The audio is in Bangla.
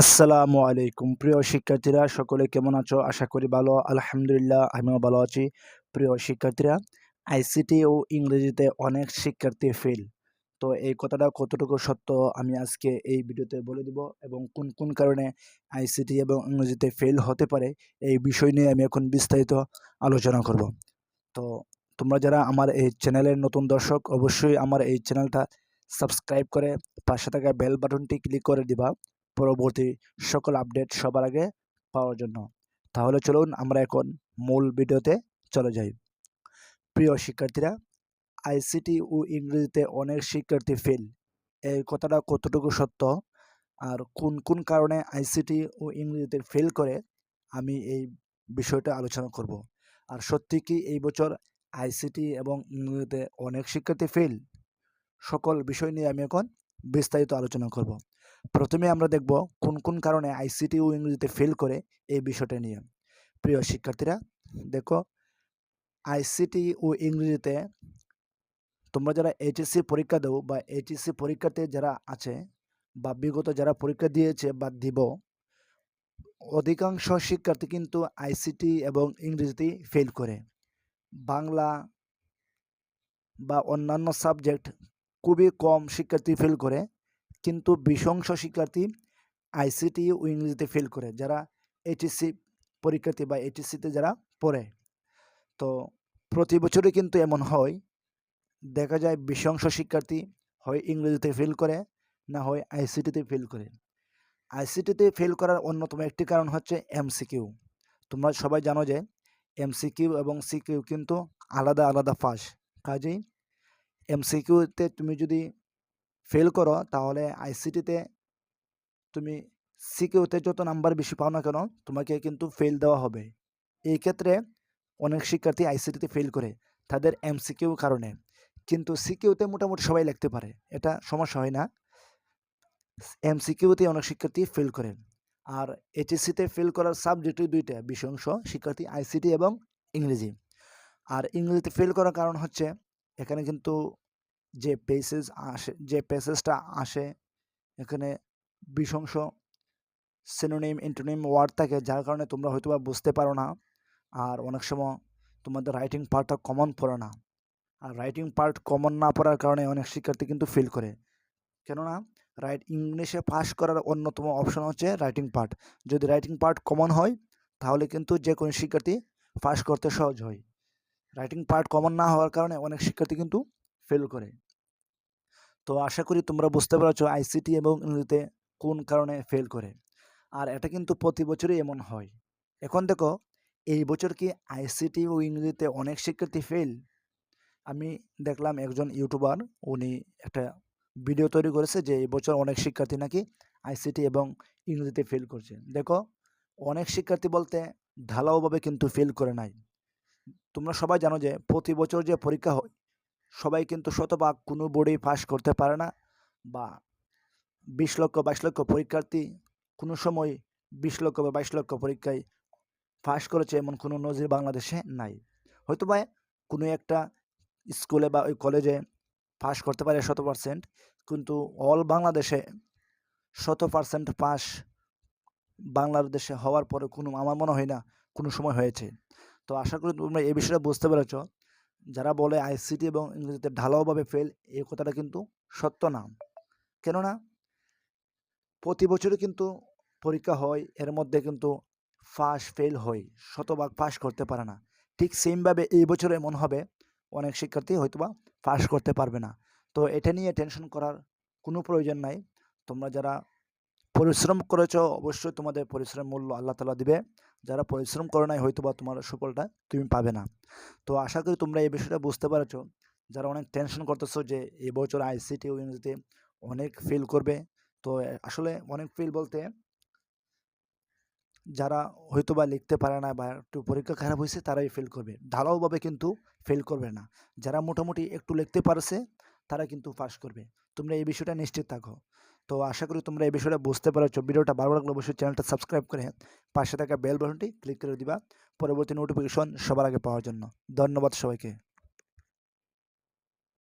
আসসালামু আলাইকুম। প্রিয় শিক্ষার্থীরা, সকলে কেমন আছো? আশা করি ভালো। আলহামদুলিল্লাহ, আমিও ভালো আছি। প্রিয় শিক্ষার্থীরা আইসিটি ও ইংরেজিতে অনেক শিক্ষার্থী ফেল তো এই কথাটা কতটুকু সত্য, আমি আজকে এই ভিডিওতে বলে দিব এবং কোন কোন কারণে আইসিটি এবং ইংরেজিতে ফেল হতে পারে এই বিষয় নিয়ে আমি এখন বিস্তারিত আলোচনা করব। তো তোমরা যারা আমার এই চ্যানেলের নতুন দর্শক, অবশ্যই আমার এই চ্যানেলটা সাবস্ক্রাইব করে পাশে থাকা বেল বাটনটি ক্লিক করে দিবা। পরবর্তী সকল আপডেট সবার আগে পাওয়ার জন্য। তাহলে চলুন আমরা এখন মূল ভিডিওতে চলে যাই। প্রিয় শিক্ষার্থীরা আইসিটি ও ইংরেজিতে অনেক শিক্ষার্থী ফেল এই কথাটা কতটুকু সত্য? আর কোন কোন কারণে আইসিটি ও ইংরেজিতে ফেল করে? আমি এই বিষয়টা আলোচনা করব। আর সত্যি কি এই বছর আইসিটি এবং ইংরেজিতে অনেক শিক্ষার্থী ফেল সকল বিষয় নিয়ে আমি এখন বিস্তারিত আলোচনা করব। প্রথমে আমরা দেখব কোন কোন কারণে আইসিটি ও ইংরেজিতে ফেল করে এই বিষয়টা নিয়ে। প্রিয় শিক্ষার্থীরা, দেখো আইসিটি ও ইংরেজিতে তোমরা যারা এইচএসসি পরীক্ষা দেও বা এইচএসসি পরীক্ষাতে যারা আছে বা বিগত যারা পরীক্ষা দিয়েছে বা দিব, অধিকাংশ শিক্ষার্থী কিন্তু আইসিটি এবং ইংরেজিতেই ফেল করে। বাংলা বা অন্যান্য সাবজেক্ট খুবই কম শিক্ষার্থী ফেল করে। কিন্তু বিশংশ শিক্ষার্থী আইসিটি ও ইংরেজিতে ফেল করে, যারা এইচএসসি পরীক্ষার্থী বা এইচএসসিতে যারা পড়ে। তো প্রতি বছরই কিন্তু এমন হয়, দেখা যায় বিশংশ শিক্ষার্থী হয় ইংরেজিতে ফেল করে, না হয় আইসিটিতে ফেল করে। আইসিটিতে ফেল করার অন্যতম একটি কারণ হচ্ছে এমসিকিউ তোমরা সবাই জানো যে এমসিকিউ এবং সিকিউ কিন্তু আলাদা আলাদা ফাঁস। কাজেই এমসিকিউতে তুমি যদি ফেল করো, তাহলে আইসিটিতে তুমি সিকিউতে যত নাম্বার বেশি পাও না কেন, তোমাকে কিন্তু ফেল দেওয়া হবে। এই ক্ষেত্রে অনেক শিক্ষার্থী আইসিটিতে ফেল করে তাদের এমসিকিউ কারণে। কিন্তু সিকিউতে মোটামুটি সবাই লিখতে পারে, এটা সমস্যা হয় না। এমসিকিউতে অনেক শিক্ষার্থী ফেল করে। আর এইচএসসিতে ফেল করার সাবজেক্টই দুইটা বিশংশ শিক্ষার্থী আইসিটি এবং ইংরেজি। আর ইংরেজিতে ফেল করার কারণ হচ্ছে, এখানে কিন্তু যে পেসেজ আসে, যে পেসেজটা আসে, এখানে বিশংশ সিনোনিম ইন্টোনিম ওয়ার্ড থাকে, যার কারণে তোমরা হয়তো বা বুঝতে পারো না। আর অনেক সময় তোমাদের রাইটিং পার্টটা কমন পড়ে না। আর রাইটিং পার্ট কমন না পড়ার কারণে অনেক শিক্ষার্থী কিন্তু ফিল করে। কেননা রাইট ইংলিশে পাস করার অন্যতম অপশন হচ্ছে রাইটিং পার্ট যদি রাইটিং পার্ট কমন হয়, তাহলে কিন্তু যে কোনো শিক্ষার্থী পাস করতে সহজ হয়। রাইটিং পার্ট কমন না হওয়ার কারণে অনেক শিক্ষার্থী কিন্তু ফেল করে। তো আশা করি তোমরা বুঝতে পারছ আইসিটি এবং ইংরেজিতে কোন কারণে ফেল করে। আর এটা কিন্তু প্রতি বছরই এমন হয়। এখন দেখো, এই বছর কি আইসিটি ও ইংরেজিতে অনেক শিক্ষার্থী ফেল আমি দেখলাম একজন ইউটিউবার, উনি একটা ভিডিও তৈরি করেছে যে এই বছর অনেক শিক্ষার্থী নাকি আইসিটি এবং ইংরেজিতে ফেল করছে। দেখো, অনেক শিক্ষার্থী বলতে ঢালাওভাবে কিন্তু ফেল করে নাই। তোমরা সবাই জানো যে প্রতি বছর যে পরীক্ষা হয় সবাই কিন্তু শতভাগ কোনো বোর্ডেই পাস করতে পারে না বা বিশ লক্ষ, বাইশ লক্ষ পরীক্ষার্থী কোনো সময় বিশ লক্ষ বা বাইশ লক্ষ পরীক্ষায় পাস করেছে এমন কোনো নজির বাংলাদেশে নাই। হয়তো বা কোনো একটা স্কুলে বা ওই কলেজে পাস করতে পারে শত পার্সেন্ট কিন্তু অল বাংলাদেশে শত পার্সেন্ট পাস বাংলাদেশে হওয়ার পরে কোনো, আমার মনে হয় না কোনো সময় হয়েছে। তো আশা করি তোমরা এই বিষয়টা বুঝতে পেরেছ। যারা বলে আইসিটি এবং ইংরেজিতে ঢালাওভাবে ফেল এই কথাটা কিন্তু সত্য না। কেননা প্রতি বছরই কিন্তু পরীক্ষা হয়, এর মধ্যে কিন্তু পাস ফেল হয়, শতভাগ পাস করতে পারে না। ঠিক সেমভাবে এই বছর এমন হবে অনেক শিক্ষার্থী হয়তোবা পাস করতে পারবে না। তো এটা নিয়ে টেনশন করার কোনো প্রয়োজন নাই। তোমরা যারা পরিশ্রম করেছ, অবশ্যই তোমাদের পরিশ্রম মূল্য আল্লাহ তালা দিবে। যারা পরিশ্রম করে নাই হয়তো বা তোমার সুফলটা তুমি পাবে না। তো আশা করি তোমরা এই বিষয়টা বুঝতে পারছ। যারা অনেক টেনশন করতেছো যে এবছর আইসিটি ইংরেজিতে অনেক ফেল করবে, তো আসলে অনেক ফেল বলতে যারা হয়তো বা লিখতে পারে না বা একটু পরীক্ষা খারাপ হয়েছে তারাই ফেল করবে। ঢালাওভাবে কিন্তু ফেল করবে না। যারা মোটামুটি একটু লিখতে পারছে তারা কিন্তু পাস করবে। তোমরা এই বিষয়টা নিশ্চিত থাকো। তো আশা করি তোমরা এই বিষয়টা বুঝতে পারছ। ভিডিওটা ভালো লাগলে অবশ্যই চ্যানেলটা সাবস্ক্রাইব করে পাশে থাকা বেল বাটনটি ক্লিক করে দিবা। পরবর্তী নোটিফিকেশন সবার আগে পাওয়ার জন্য। ধন্যবাদ সবাইকে।